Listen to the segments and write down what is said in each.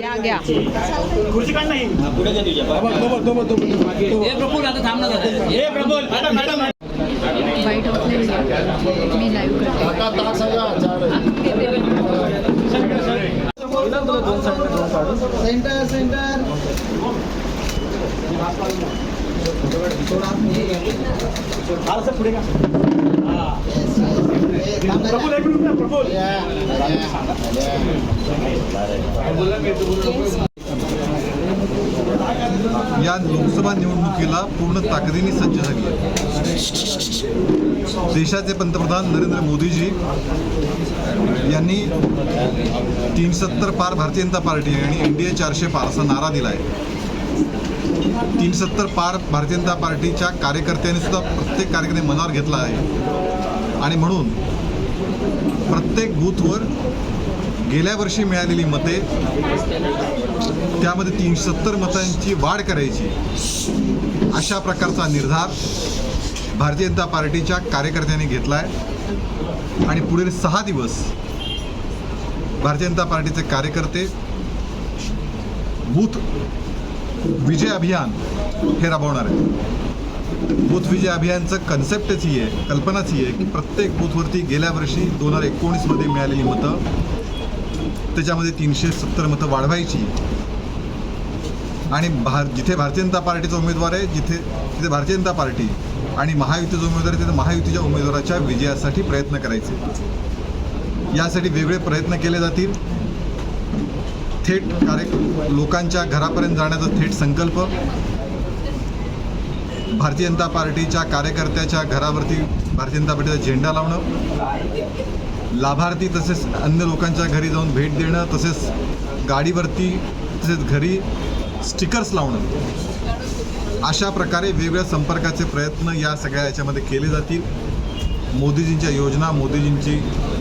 घ्या घ्या. खुर्ची काढ नाही हे. हे वाईट ऑफलाईन मी लाईव्ह करते. सेंटर. सेंटर. पुढे का प्रबोल एक मिनिट प्रबोल या लोकसभा निवडणुकीला पूर्ण ताकदीने सज्ज झाली देशाचे पंतप्रधान नरेंद्र मोदीजी यांनी तीन सत्तर पार भारतीय जनता पार्टी आणि एन डी ए चारशे पार असा नारा दिला आहे तीन सत्तर पार भारतीय जनता पार्टीच्या कार्यकर्त्यांनी सुद्धा प्रत्येक कार्यकर्ते मनावर घेतला आहे. आणि म्हणून प्रत्येक बूथवर गेल्या वर्षी मिळालेली मते त्यामध्ये तीनशे सत्तर मतांची वाढ करायची. अशा प्रकारचा निर्धार भारतीय जनता पार्टीच्या कार्यकर्त्यांनी घेतला आहे आणि पुढील सहा दिवस भारतीय जनता पार्टीचे कार्यकर्ते बूथ विजय अभियान हे राबवणार आहे. बूथ विजय अभियानचं कन्सेप्टच ही आहे कल्पनाच ही आहे की प्रत्येक बूथवरती गेल्या वर्षी दोन हजार एकोणीसमध्ये मिळालेली मतं त्याच्यामध्ये तीनशे सत्तर मतं वाढवायची. आणि भार जिथे भारतीय जनता पार्टीचा उमेदवार आहे जिथे तिथे भारतीय जनता पार्टी आणि महायुतीचा उमेदवार आहे तिथे महायुतीच्या उमेदवाराच्या विजयासाठी प्रयत्न करायचे. यासाठी वेगळे प्रयत्न केले जातील. थेट कार्य लोकांच्या घरापर्यंत जाण्याचा थेट संकल्प. भारतीय जनता पार्टीच्या कार्यकर्त्याच्या घरावरती भारतीय जनता पार्टीचा झेंडा लावणं. लाभार्थी तसेच अन्य लोकांच्या घरी जाऊन भेट देणं तसेच गाडीवरती तसेच घरी स्टिकर्स लावणं. अशा प्रकारे वेगवेगळ्या संपर्काचे प्रयत्न या सगळ्या याच्यामध्ये केले जातील. मोदीजींच्या योजना मोदीजींची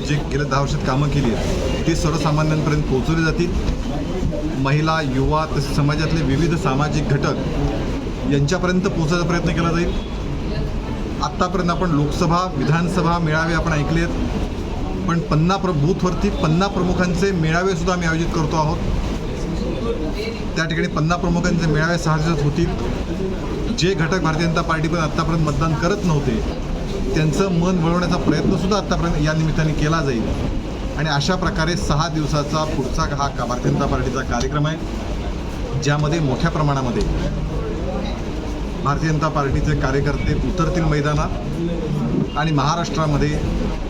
जे गेल्या दहा वर्षात कामं केली आहेत ती सर्वसामान्यांपर्यंत पोहोचवली जातील. महिला युवा तसेच समाजातले विविध सामाजिक घटक यांच्यापर्यंत पोहोचायचा प्रयत्न केला जाईल. आत्तापर्यंत आपण लोकसभा विधानसभा मेळावे आपण ऐकले आहेत पण पन्ना प्र बूथवरती पन्ना प्रमुखांचे मेळावेसुद्धा आम्ही आयोजित करतो आहोत. त्या ठिकाणी पन्ना प्रमुखांचे मेळावे सहा होतील. जे घटक भारतीय जनता पार्टीपर्यंत आत्तापर्यंत मतदान करत नव्हते त्यांचं मन वळवण्याचा प्रयत्नसुद्धा आत्तापर्यंत या निमित्ताने केला जाईल. आणि अशा प्रकारे सहा दिवसाचा पुढचा हा का भारतीय जनता पार्टीचा कार्यक्रम आहे ज्यामध्ये मोठ्या प्रमाणामध्ये भारतीय जनता पार्टीचे कार्यकर्ते उतरतील मैदानात आणि महाराष्ट्रामध्ये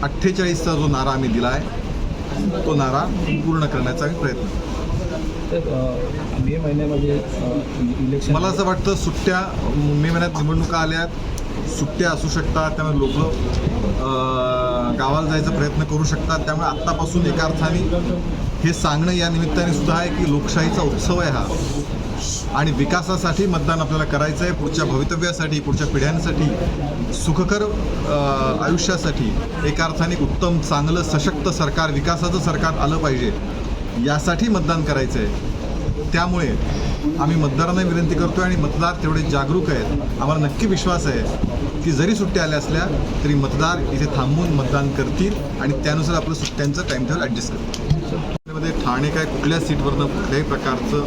अठ्ठेचाळीसचा जो नारा आम्ही दिला आहे तो नारा पूर्ण करण्याचा आम्ही प्रयत्न मे महिन्यामध्ये इलेक्शन मला असं वाटतं सुट्ट्या मे महिन्यात निवडणुका आल्यात सुट्ट्या असू शकतात त्यामुळे लोक गावाला जायचा प्रयत्न करू शकतात. त्यामुळे आत्तापासून एका अर्थाने हे सांगणं या निमित्ताने सुद्धा आहे की लोकशाहीचा उत्सव आहे हा. आणि विकासासाठी मतदान आपल्याला करायचं आहे. पुढच्या भवितव्यासाठी पुढच्या पिढ्यांसाठी सुखकर आयुष्यासाठी एका अर्थाने उत्तम चांगलं सशक्त सरकार विकासाचं सरकार आलं पाहिजे. यासाठी मतदान करायचं आहे त्यामुळे आम्ही मतदारांना विनंती करतो आहे आणि मतदार तेवढे जागरूक आहेत. आम्हाला नक्की विश्वास आहे. की जरी सुट्ट्या आल्या असल्या तरी मतदार इथे थांबून मतदान करतील आणि त्यानुसार आपलं सुट्ट्यांचं टाईम टेबल ॲडजस्ट करतील. मध्ये ठाणे काय कुठल्या सीटवरनं कुठल्याही प्रकारचं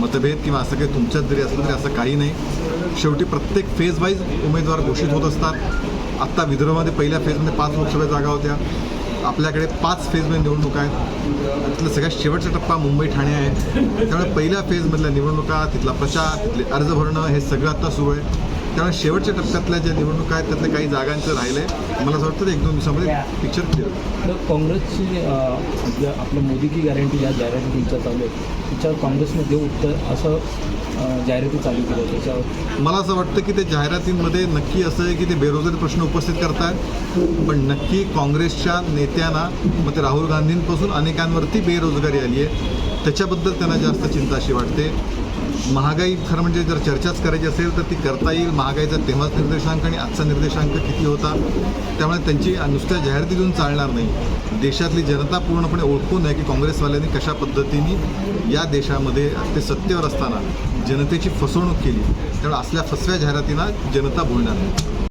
मतभेद किंवा असं काही तुमच्यात जरी असलं तरी असं काही नाही. शेवटी प्रत्येक फेज वाईज उमेदवार घोषित होत असतात. आत्ता विदर्भामध्ये पहिल्या फेजमध्ये पाच लोकसभा जागा होत्या. आपल्याकडे पाच फेजमध्ये निवडणुका आहेत. त्यातला सगळ्यात शेवटचा टप्पा मुंबई ठाणे आहे. त्यामुळे पहिल्या फेजमधल्या निवडणुका तिथला प्रचार तिथले अर्ज भरणं हे सगळं आत्ता सुरू आहे. त्यामुळे शेवटच्या टप्प्यातल्या ज्या निवडणुका आहेत त्यातल्या काही जागांचं राहिलं आहे मला असं वाटतं एक दोन दिवसामध्ये पिक्चर क्लिअर काँग्रेसची ज्या आपल्या मोदी की गॅरंटी ज्या जाहिराती तुमच्या चालू आहेत त्याच्यावर काँग्रेसने देऊ उत्तर असं जाहिराती चालू केल्या त्याच्यावर मला असं वाटतं की ते जाहिरातींमध्ये नक्की असं आहे की ते बेरोजगारी प्रश्न उपस्थित करतात. पण नक्की काँग्रेसच्या नेत्यांना मग ते राहुल गांधींपासून अनेकांवरती बेरोजगारी आली आहे त्याच्याबद्दल त्यांना जास्त चिंता अशी वाटते. महागाई खरं म्हणजे जर चर्चाच करायची असेल तर ती करता येईल. महागाईचा तेव्हाच निर्देशांक आणि आजचा निर्देशांक किती होता त्यामुळे त्यांची नुसत्या जाहिराती देऊन चालणार नाही. देशातली जनता पूर्णपणे ओळखून आहे की काँग्रेसवाल्यांनी कशा पद्धतीने या देशामध्ये ते सत्तेवर असताना जनतेची फसवणूक केली. त्यामुळे असल्या फसव्या जाहिरातींना जनता बोलणार नाही.